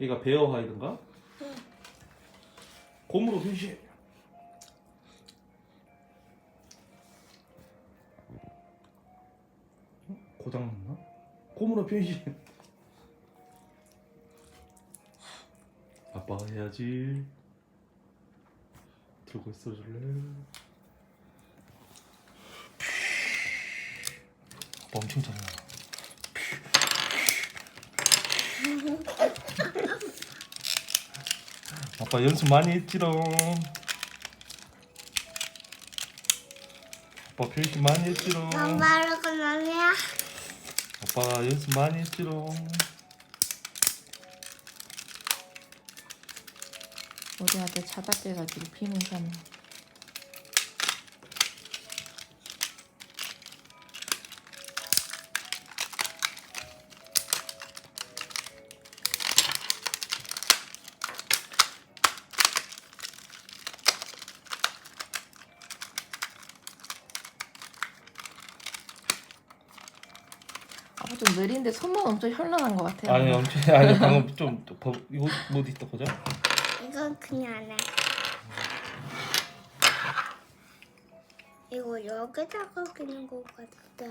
얘가 베어 하이든가? 곰으로 변신. 고장 났나? 곰으로 변신. 아빠가 해야지. 들고 있어 줄래? 아빠 엄청 잘해. 아빠 연습 많이 했지롱. 아빠 변신 많이 했지롱. 엄마를 그러면 아빠가 연습 많이 했지롱. 우리 아들 자다깨가 지고 비몽사몽. 좀 느린데 손만 엄청 현란한 것 같아요. 아니 엄청 아니 방금 좀 더, 이거 뭐 있다 보자. 이건 그냥 안 해. 이거 여기다가 끼는 것 같아.